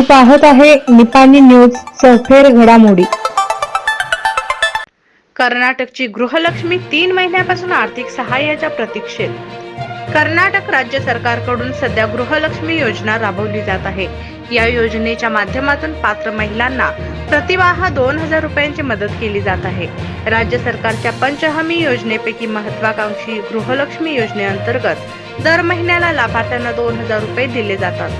पाहत आहे निपाणी न्यूज सफेर घडामोडी. कर्नाटकची गृहलक्ष्मी तीन महिन्यापासून आर्थिक सहाय्याच्या प्रतीक्षेत. कर्नाटक राज्य सरकारकडून सध्या गृहलक्ष्मी योजना राबवली जात आहे. या योजनेच्या माध्यमातून पात्र महिलांना प्रतिवाह दोन हजार रुपयांची मदत केली जात आहे. राज्य सरकारच्या पंचहमी योजनेपैकी महत्वाकांक्षी गृहलक्ष्मी योजनेअंतर्गत दर महिन्याला लाभार्थ्यांना दोन हजार रुपये दिले जातात.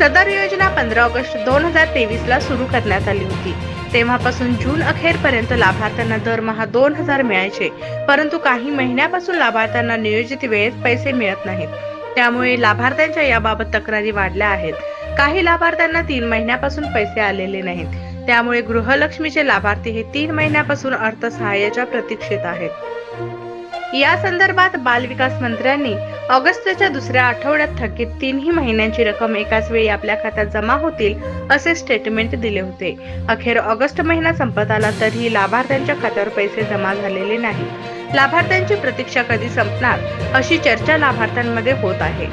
सदर योजना पंधरा ऑगस्ट दोन हजार तेवीस ला सुरू करण्यात आली होती. तेव्हापासून जून अखेरपर्यंत लाभार्थ्यांना दरमहा दोन हजार मिळायचे. परंतु काही महिन्यापासून लाभार्थ्यांना नियोजित वेळेत पैसे मिळत नाहीत. त्यामुळे लाभार्थ्यांच्या याबाबत तक्रारी वाढल्या आहेत. काही लाभार्थ्यांना तीन महिन्यापासून पैसे आलेले नाहीत. त्यामुळे गृहलक्ष्मीचे लाभार्थी हे तीन महिन्यापासून अर्थसहाय्याच्या प्रतीक्षेत आहेत. या संदर्भात बालविकास मंत्र्यांनी ऑगस्टच्या दुसऱ्या आठवड्यात थकीत तीनही महिन्यांची रक्कम एकाच वेळी आपल्या खात्यात जमा होतील असे स्टेटमेंट दिले होते. अखेर ऑगस्ट महिना संपत आला तरीही लाभार्थ्यांच्या खात्यावर पैसे जमा झालेले नाही. लाभार्थ्यांची प्रतीक्षा कधी संपणार अशी चर्चा लाभार्थ्यांमध्ये होत आहे.